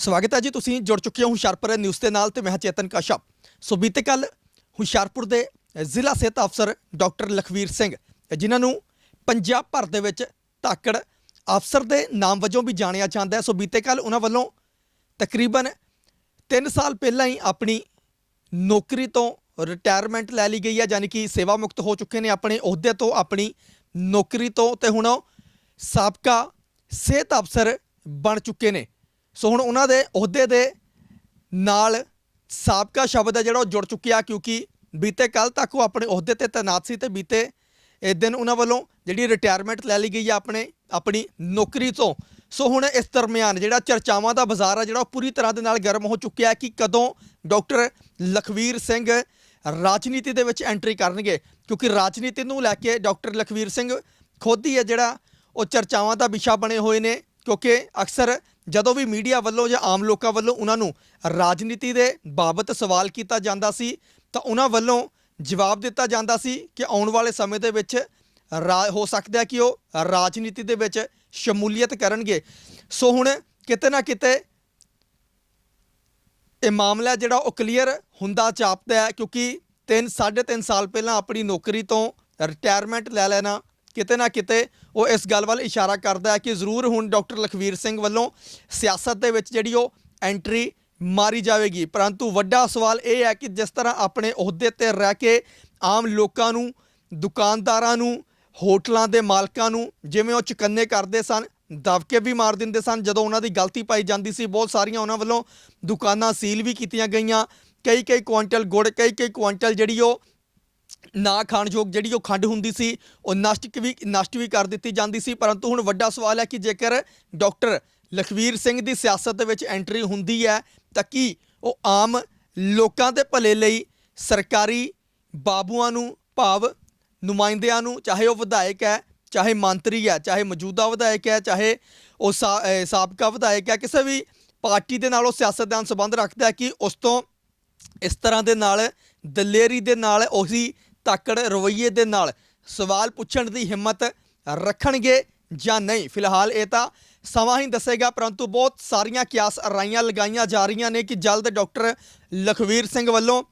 ਸਵਾਗਤ ਹੈ ਜੀ, ਤੁਸੀਂ ਜੁੜ ਚੁੱਕੇ ਹੋ ਹੁਸ਼ਿਆਰਪੁਰ ਨਿਊਜ਼ ਦੇ ਨਾਲ ਤੇ ਮੈਂ ਚੇਤਨ ਕਸ਼ਪ। ਸੋ ਬੀਤੇ ਕੱਲ ਹੁਸ਼ਿਆਰਪੁਰ ਦੇ ਜ਼ਿਲ੍ਹਾ ਸਿਹਤ ਅਫਸਰ ਡਾਕਟਰ ਲਖਵੀਰ ਸਿੰਘ, ਜਿਨ੍ਹਾਂ ਨੂੰ ਪੰਜਾਬ ਭਰ ਦੇ ਵਿੱਚ ਤਾਕੜ ਅਫਸਰ ਦੇ ਨਾਮ ਵਜੋਂ ਵੀ ਜਾਣਿਆ ਜਾਂਦਾ ਹੈ। ਸੋ ਬੀਤੇ ਕੱਲ ਉਹਨਾਂ ਵੱਲੋਂ ਤਕਰੀਬਨ 3 ਸਾਲ ਪਹਿਲਾਂ ਹੀ ਆਪਣੀ ਨੌਕਰੀ ਤੋਂ ਰਿਟਾਇਰਮੈਂਟ ਲੈ ਲਈ ਗਈ ਹੈ, ਯਾਨੀ ਕਿ ਸੇਵਾ ਮੁਕਤ ਹੋ ਚੁੱਕੇ ਨੇ ਆਪਣੇ ਅਹੁਦੇ ਤੋਂ ਆਪਣੀ ਨੌਕਰੀ ਤੋਂ ਤੇ ਹੁਣ ਸਾਬਕਾ ਸਿਹਤ ਅਫਸਰ ਬਣ ਚੁੱਕੇ ਨੇ। ਸੋ ਹੁਣ ਉਹਨਾਂ ਦੇ ਅਹੁਦੇ ਦੇ ਨਾਲ ਸਾਬਕਾ ਸ਼ਬਦ ਹੈ ਜਿਹੜਾ ਉਹ ਜੁੜ ਚੁੱਕਿਆ ਕਿਉਂਕਿ ਬੀਤੇ ਕੱਲ ਤੱਕ ਉਹ ਆਪਣੇ ਅਹੁਦੇ ਤੇ ਤੈਨਾਤ ਸੀ ਤੇ ਬੀਤੇ ਇਹ ਦਿਨ ਉਹਨਾਂ ਵੱਲੋਂ ਜਿਹੜੀ ਰਿਟਾਇਰਮੈਂਟ ਲੈ ਲਈ ਗਈ ਹੈ ਆਪਣੇ, ਆਪਣੀ ਨੌਕਰੀ ਤੋਂ। ਸੋ ਹੁਣ ਇਸ ਦਰਮਿਆਨ ਜਿਹੜਾ ਚਰਚਾਵਾਂ ਦਾ ਬਾਜ਼ਾਰ ਆ ਜਿਹੜਾ ਉਹ ਪੂਰੀ ਤਰ੍ਹਾਂ ਦੇ ਨਾਲ ਗਰਮ ਹੋ ਚੁੱਕਿਆ ਹੈ ਕਿ ਕਦੋਂ ਡਾਕਟਰ ਲਖਵੀਰ ਸਿੰਘ ਰਾਜਨੀਤੀ ਦੇ ਵਿੱਚ ਐਂਟਰੀ ਕਰਨਗੇ। ਕਿਉਂਕਿ ਰਾਜਨੀਤੀ ਨੂੰ ਲੈ ਕੇ ਡਾਕਟਰ ਲਖਵੀਰ ਸਿੰਘ ਖੁਦ ਹੀ ਹੈ ਜਿਹੜਾ ਉਹ ਚਰਚਾਵਾਂ ਦਾ ਵਿਸ਼ਾ ਬਣੇ ਹੋਏ ਨੇ, ਕਿਉਂਕਿ ਅਕਸਰ ਜਦੋਂ ਵੀ ਮੀਡੀਆ ਵੱਲੋਂ ਜਾਂ ਆਮ ਲੋਕਾਂ ਵੱਲੋਂ ਉਹਨਾਂ ਨੂੰ ਰਾਜਨੀਤੀ ਦੇ ਬਾਬਤ ਸਵਾਲ ਕੀਤਾ ਜਾਂਦਾ ਸੀ, ਤਾਂ ਉਹਨਾਂ ਵੱਲੋਂ ਜਵਾਬ ਦਿੱਤਾ ਜਾਂਦਾ ਸੀ ਕਿ ਆਉਣ ਵਾਲੇ ਸਮੇਂ ਦੇ ਵਿੱਚ ਰਾ- ਹੋ ਸਕਦਾ ਹੈ ਕਿ ਉਹ ਰਾਜਨੀਤੀ ਦੇ ਵਿੱਚ ਸ਼ਮੂਲੀਅਤ ਕਰਨਗੇ। ਸੋ ਹੁਣ ਕਿਤੇ ਨਾ ਕਿਤੇ ਇਹ ਮਾਮਲਾ ਜਿਹੜਾ ਉਹ ਕਲੀਅਰ ਹੁੰਦਾ ਚਾਪਦਾ ਹੈ, ਕਿਉਂਕਿ 3 3.5 ਸਾਲ ਪਹਿਲਾਂ ਆਪਣੀ ਨੌਕਰੀ ਤੋਂ ਰਿਟਾਇਰਮੈਂਟ ਲੈ ਲੈਣਾ ਕਿਤੇ ਨਾ ਕਿਤੇ ਉਹ ਇਸ ਗੱਲ ਵੱਲ ਇਸ਼ਾਰਾ ਕਰਦਾ ਹੈ ਕਿ ਜ਼ਰੂਰ ਹੁਣ ਡਾਕਟਰ ਲਖਵੀਰ ਸਿੰਘ ਵੱਲੋਂ ਸਿਆਸਤ ਦੇ ਵਿੱਚ ਜਿਹੜੀ ਉਹ ਐਂਟਰੀ ਮਾਰੀ ਜਾਵੇਗੀ। ਪਰੰਤੂ ਵੱਡਾ ਸਵਾਲ ਇਹ ਹੈ ਕਿ ਜਿਸ ਤਰ੍ਹਾਂ ਆਪਣੇ ਅਹੁਦੇ ਤੇ ਰਹਿ ਕੇ ਆਮ ਲੋਕਾਂ ਨੂੰ, ਦੁਕਾਨਦਾਰਾਂ ਨੂੰ, ਹੋਟਲਾਂ ਦੇ ਮਾਲਕਾਂ ਨੂੰ ਜਿਵੇਂ ਉਹ ਚੁਕੰਨੇ ਕਰਦੇ ਸਨ, ਦਬਕੇ ਵੀ ਮਾਰ ਦਿੰਦੇ ਸਨ, ਜਦੋਂ ਉਹਨਾਂ ਦੀ ਗਲਤੀ ਪਾਈ ਜਾਂਦੀ ਸੀ, ਬਹੁਤ ਸਾਰੀਆਂ ਉਹਨਾਂ ਵੱਲੋਂ ਦੁਕਾਨਾਂ ਸੀਲ ਵੀ ਕੀਤੀਆਂ ਗਈਆਂ। ਕਈ ਕਈ ਕੁਆਂਟਲ ਗੁੜ ਕਈ ਕਈ ਕੁਆਂਟਲ ਜਿਹੜੀ ਉਹ ਨਾ ਖਾਣਯੋਗ ਜਿਹੜੀ ਉਹ ਖੰਡ ਹੁੰਦੀ ਸੀ, ਉਹ ਨਸ਼ਟ ਵੀ ਨਸ਼ਟ ਵੀ ਕਰ ਦਿੱਤੀ ਜਾਂਦੀ ਸੀ। ਪਰੰਤੂ ਹੁਣ ਵੱਡਾ ਸਵਾਲ ਹੈ ਕਿ ਜੇਕਰ ਡਾਕਟਰ ਲਖਵੀਰ ਸਿੰਘ ਦੀ ਸਿਆਸਤ ਦੇ ਵਿੱਚ ਐਂਟਰੀ ਹੁੰਦੀ ਹੈ, ਤਾਂ ਕੀ ਉਹ ਆਮ ਲੋਕਾਂ ਦੇ ਭਲੇ ਲਈ ਸਰਕਾਰੀ ਬਾਬੂਆਂ ਨੂੰ, ਭਾਵ ਨੁਮਾਇੰਦਿਆਂ ਨੂੰ, ਚਾਹੇ ਉਹ ਵਿਧਾਇਕ ਹੈ, ਚਾਹੇ ਮੰਤਰੀ ਹੈ, ਚਾਹੇ ਮੌਜੂਦਾ ਵਿਧਾਇਕ ਹੈ, ਚਾਹੇ ਉਹ ਸਾ- ਸਾਬਕਾ ਵਿਧਾਇਕ ਹੈ, ਕਿਸੇ ਵੀ ਪਾਰਟੀ ਦੇ ਨਾਲ ਉਹ ਸਿਆਸਤਦਾਨ ਸੰਬੰਧ ਰੱਖਦਾ ਹੈ ਕਿ ਉਸ ਤੋਂ ਇਸ ਤਰ੍ਹਾਂ ਦੇ ਨਾਲ, ਦਲੇਰੀ ਦੇ ਨਾਲ ਉਹੀ ਤਾਕੜ ਰਵਈਏ ਦੇ ਨਾਲ ਸਵਾਲ ਪੁੱਛਣ ਦੀ ਹਿੰਮਤ ਰੱਖਣਗੇ ਜਾਂ ਨਹੀਂ ਫਿਲਹਾਲ ਇਹ ਤਾਂ ਸਮਾਂ ਹੀ ਦੱਸੇਗਾ ਪਰੰਤੂ ਬਹੁਤ ਸਾਰੀਆਂ ਕਿਆਸ ਅਰਾਈਆਂ ਲਗਾਈਆਂ ਜਾ ਰਹੀਆਂ ਨੇ ਕਿ ਜਲਦ ਡਾਕਟਰ ਲਖਵੀਰ ਸਿੰਘ ਵੱਲੋਂ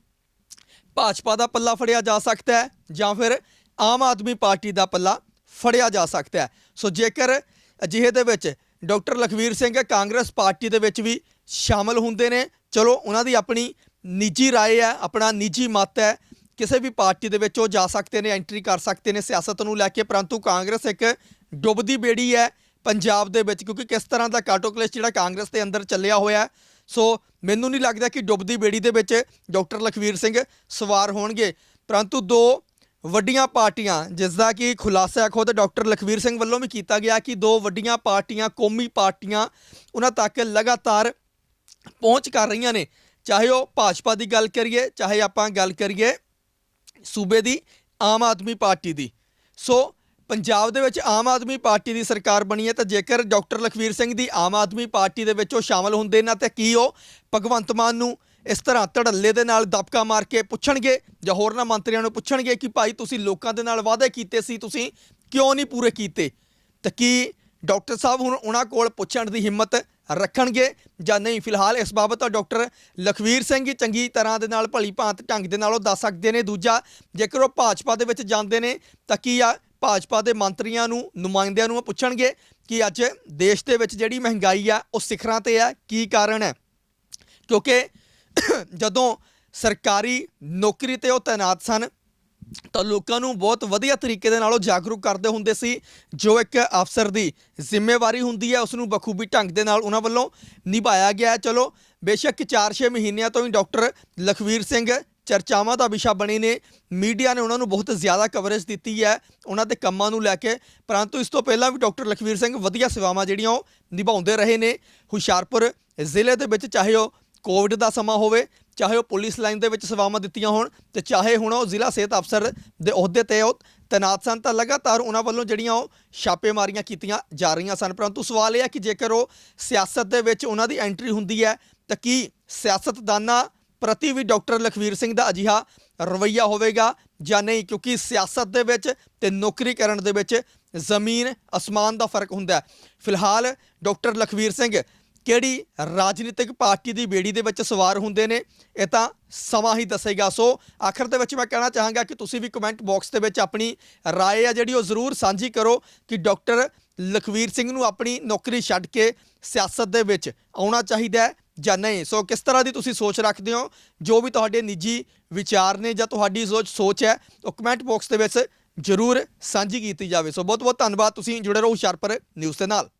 ਭਾਜਪਾ ਦਾ ਪੱਲਾ ਫੜਿਆ ਜਾ ਸਕਦਾ ਹੈ ਜਾਂ ਫਿਰ ਆਮ ਆਦਮੀ ਪਾਰਟੀ ਦਾ ਪੱਲਾ ਫੜਿਆ ਜਾ ਸਕਦਾ ਹੈ ਸੋ ਜੇਕਰ ਅਜਿਹੇ ਦੇ ਵਿੱਚ ਡਾਕਟਰ ਲਖਵੀਰ ਸਿੰਘ ਕਾਂਗਰਸ ਪਾਰਟੀ ਦੇ ਵਿੱਚ ਵੀ ਸ਼ਾਮਲ ਹੁੰਦੇ ਨੇ ਚਲੋ ਉਹਨਾਂ ਦੀ ਆਪਣੀ ਨਿੱਜੀ رائے ਹੈ ਆਪਣਾ ਨਿੱਜੀ ਮਤ ਹੈ ਕਿਸੇ ਵੀ ਪਾਰਟੀ ਦੇ ਵਿੱਚ ਉਹ ਜਾ ਸਕਦੇ ਨੇ ਐਂਟਰੀ ਕਰ ਸਕਦੇ ਨੇ ਸਿਆਸਤ ਨੂੰ ਲੈ ਕੇ, ਪਰੰਤੂ ਕਾਂਗਰਸ ਇੱਕ ਡੁੱਬਦੀ ਬੇੜੀ ਹੈ ਪੰਜਾਬ ਦੇ ਵਿੱਚ, ਕਿਉਂਕਿ ਕਿਸ ਤਰ੍ਹਾਂ ਦਾ ਕਾਟੋ ਕਲੇਸ਼ ਜਿਹੜਾ ਕਾਂਗਰਸ ਦੇ ਅੰਦਰ ਚੱਲਿਆ ਹੋਇਆ ਸੋ ਮੈਨੂੰ ਨਹੀਂ ਲੱਗਦਾ ਕਿ ਡੁੱਬਦੀ ਬੇੜੀ ਦੇ ਵਿੱਚ ਡਾਕਟਰ ਲਖਵੀਰ ਸਿੰਘ ਸਵਾਰ ਹੋਣਗੇ। ਪਰੰਤੂ ਦੋ ਵੱਡੀਆਂ ਪਾਰਟੀਆਂ ਜਿਸ ਦਾ ਕਿ ਖੁਲਾਸਾ ਖੁਦ ਡਾਕਟਰ ਲਖਵੀਰ ਸਿੰਘ ਵੱਲੋਂ ਵੀ ਕੀਤਾ ਗਿਆ ਕਿ ਦੋ ਵੱਡੀਆਂ ਪਾਰਟੀਆਂ, ਕੌਮੀ ਪਾਰਟੀਆਂ ਉਹਨਾਂ ਤੱਕ ਲਗਾਤਾਰ ਪਹੁੰਚ ਕਰ ਰਹੀਆਂ ਨੇ। ਚਾਹੇ ਉਹ ਭਾਜਪਾ ਦੀ ਗੱਲ ਕਰੀਏ, ਚਾਹੇ ਆਪਾਂ ਗੱਲ ਕਰੀਏ ਸੂਬੇ ਦੀ ਆਮ ਆਦਮੀ ਪਾਰਟੀ ਦੀ। ਸੋ ਪੰਜਾਬ ਦੇ ਵਿੱਚ ਆਮ ਆਦਮੀ ਪਾਰਟੀ ਦੀ ਸਰਕਾਰ ਬਣੀ ਹੈ ਤਾਂ ਜੇਕਰ ਡਾਕਟਰ ਲਖਵੀਰ ਸਿੰਘ ਦੀ ਆਮ ਆਦਮੀ ਪਾਰਟੀ ਦੇ ਵਿੱਚ ਉਹ ਸ਼ਾਮਲ ਹੁੰਦੇ ਨਾ ਤਾਂ ਕੀ ਉਹ ਭਗਵੰਤ ਮਾਨ ਨੂੰ ਇਸ ਤਰ੍ਹਾਂ ਧੜੱਲੇ ਦੇ ਨਾਲ ਦਬਕਾ ਮਾਰ ਕੇ ਪੁੱਛਣਗੇ ਜਾਂ ਹੋਰਨਾਂ ਮੰਤਰੀਆਂ ਨੂੰ ਪੁੱਛਣਗੇ ਕਿ ਭਾਈ ਤੁਸੀਂ ਲੋਕਾਂ ਦੇ ਨਾਲ ਵਾਅਦੇ ਕੀਤੇ ਸੀ, ਤੁਸੀਂ ਕਿਉਂ ਨਹੀਂ ਪੂਰੇ ਕੀਤੇ? ਤਾਂ ਕੀ ਡਾਕਟਰ ਸਾਹਿਬ ਹੁਣ ਉਹਨਾਂ ਕੋਲ ਪੁੱਛਣ ਦੀ ਹਿੰਮਤ ਰੱਖਣਗੇ ਜਾਂ ਨਹੀਂ? ਫਿਲਹਾਲ ਇਸ ਬਾਬਤ ਤਾਂ ਡਾਕਟਰ ਲਖਵੀਰ ਸਿੰਘ ਹੀ ਚੰਗੀ ਤਰ੍ਹਾਂ ਦੇ ਨਾਲ ਭਲੀ ਭਾਂਤ ਢੰਗ ਦੇ ਨਾਲ ਉਹ ਦੱਸ ਸਕਦੇ ਨੇ। ਦੂਜਾ, ਜੇਕਰ ਉਹ ਭਾਜਪਾ ਦੇ ਵਿੱਚ ਜਾਂਦੇ ਨੇ, ਤਾਂ ਕੀ ਆ? ਭਾਜਪਾ ਦੇ ਮੰਤਰੀਆਂ ਨੂੰ, ਨੁਮਾਇੰਦਿਆਂ ਨੂੰ ਉਹ ਪੁੱਛਣਗੇ ਕਿ ਅੱਜ ਦੇਸ਼ ਦੇ ਵਿੱਚ ਜਿਹੜੀ ਮਹਿੰਗਾਈ ਆ, ਉਹ ਸਿਖਰਾਂ ਤੇ ਆ, ਕੀ ਕਾਰਨ ਹੈ? ਕਿਉਂਕਿ ਜਦੋਂ ਸਰਕਾਰੀ ਨੌਕਰੀ ਤੇ ਉਹ ਤਾਇਨਾਤ ਸਨ ਤਾਂ ਲੋਕਾਂ ਨੂੰ ਬਹੁਤ ਵਧੀਆ ਤਰੀਕੇ ਦੇ ਨਾਲ ਉਹ ਜਾਗਰੂਕ ਕਰਦੇ ਹੁੰਦੇ ਸੀ, ਜੋ ਇੱਕ ਅਫਸਰ ਦੀ ਜ਼ਿੰਮੇਵਾਰੀ ਹੁੰਦੀ ਹੈ ਉਸ ਨੂੰ ਬਖੂਬੀ ਢੰਗ ਦੇ ਨਾਲ ਉਹਨਾਂ ਵੱਲੋਂ ਨਿਭਾਇਆ ਗਿਆ ਹੈ। ਚਲੋ, ਬੇਸ਼ੱਕ 4-6 ਮਹੀਨਿਆਂ ਤੋਂ ਹੀ ਡਾਕਟਰ ਲਖਵੀਰ ਸਿੰਘ ਚਰਚਾਵਾਂ ਦਾ ਵਿਸ਼ਾ ਬਣੇ ਨੇ। ਮੀਡੀਆ ਨੇ ਉਹਨਾਂ ਨੂੰ ਬਹੁਤ ਜ਼ਿਆਦਾ ਕਵਰੇਜ ਦਿੱਤੀ ਹੈ ਉਹਨਾਂ ਦੇ ਕੰਮਾਂ ਨੂੰ ਲੈ ਕੇ। ਪਰੰਤੂ ਇਸ ਤੋਂ ਪਹਿਲਾਂ ਵੀ ਡਾਕਟਰ ਲਖਵੀਰ ਸਿੰਘ ਵਧੀਆ ਸੇਵਾਵਾਂ ਜਿਹੜੀਆਂ ਉਹ ਨਿਭਾਉਂਦੇ ਰਹੇ ਨੇ। ਹੁਸ਼ਿਆਰਪੁਰ ਜ਼ਿਲ੍ਹੇ ਦੇ ਵਿੱਚ ਚਾਹੇ ਉਹ ਕੋਵਿਡ ਦਾ ਸਮਾਂ ਹੋਵੇ ਚਾਹੇ ਉਹ ਪੁਲਿਸ ਲਾਈਨ ਦੇ ਵਿੱਚ ਸੇਵਾਵਾਂ ਦਿੱਤੀਆਂ ਹੋਣ ਤੇ ਚਾਹੇ ਹੁਣ ਉਹ ਜ਼ਿਲ੍ਹਾ ਸਿਹਤ ਅਫਸਰ ਦੇ ਅਹੁਦੇ ਤੇ ਉਹ ਤੈਨਾਤ ਸਨ, ਤਾਂ ਲਗਾਤਾਰ ਉਹਨਾਂ ਵੱਲੋਂ ਜਿਹੜੀਆਂ ਉਹ ਛਾਪੇਮਾਰੀਆਂ ਕੀਤੀਆਂ ਜਾ ਰਹੀਆਂ ਸਨ। ਪਰੰਤੂ ਸਵਾਲ ਇਹ ਹੈ ਕਿ ਜੇਕਰ ਉਹ ਸਿਆਸਤ ਦੇ ਵਿੱਚ ਉਹਨਾਂ ਦੀ ਐਂਟਰੀ ਹੁੰਦੀ ਹੈ, ਤਾਂ ਕੀ ਸਿਆਸਤਦਾਨਾਂ ਪ੍ਰਤੀ ਵੀ ਡਾਕਟਰ ਲਖਵੀਰ ਸਿੰਘ ਦਾ ਅਜਿਹਾ ਰਵਈਆ ਹੋਵੇਗਾ ਜਾਂ ਨਹੀਂ? ਕਿਉਂਕਿ ਸਿਆਸਤ ਦੇ ਵਿੱਚ ਤੇ ਨੌਕਰੀ ਕਰਨ ਦੇ ਵਿੱਚ ਜ਼ਮੀਨ ਅਸਮਾਨ ਦਾ ਫ਼ਰਕ ਹੁੰਦਾ ਹੈ। ਫਿਲਹਾਲ ਡਾਕਟਰ ਲਖਵੀਰ ਸਿੰਘ ਕਿਹੜੀ ਰਾਜਨੀਤਿਕ ਪਾਰਟੀ ਦੀ ਬੇੜੀ ਦੇ ਵਿੱਚ ਸਵਾਰ ਹੁੰਦੇ ਨੇ, ਇਹ ਤਾਂ ਸਮਾਂ ਹੀ ਦੱਸੇਗਾ। ਸੋ ਆਖਰ ਦੇ ਵਿੱਚ ਮੈਂ ਕਹਿਣਾ ਚਾਹਾਂਗਾ ਕਿ ਤੁਸੀਂ ਵੀ ਕਮੈਂਟ ਬਾਕਸ ਦੇ ਵਿੱਚ ਆਪਣੀ ਰਾਏ ਆ ਜਿਹੜੀ ਉਹ ਜ਼ਰੂਰ ਸਾਂਝੀ ਕਰੋ ਕਿ ਡਾਕਟਰ ਲਖਵੀਰ ਸਿੰਘ ਨੂੰ ਆਪਣੀ ਨੌਕਰੀ ਛੱਡ ਕੇ ਸਿਆਸਤ ਦੇ ਵਿੱਚ ਆਉਣਾ ਚਾਹੀਦਾ ਹੈ ਜਾਂ ਨਹੀਂ। ਸੋ ਕਿਸ ਤਰ੍ਹਾਂ ਦੀ ਤੁਸੀਂ ਸੋਚ ਰੱਖਦੇ ਹੋ? ਜੋ ਵੀ ਤੁਹਾਡੇ ਨਿੱਜੀ ਵਿਚਾਰ ਨੇ ਜਾਂ ਤੁਹਾਡੀ ਜੋ ਸੋਚ ਹੈ, ਉਹ ਕਮੈਂਟ ਬਾਕਸ ਦੇ ਵਿੱਚ ਜ਼ਰੂਰ ਸਾਂਝੀ ਕੀਤੀ ਜਾਵੇ। ਸੋ ਬਹੁਤ ਬਹੁਤ ਧੰਨਵਾਦ। ਤੁਸੀਂ ਜੁੜੇ ਰਹੋ ਹੁਸ਼ਿਆਰਪੁਰ ਨਿਊਜ਼ ਦੇ ਨਾਲ।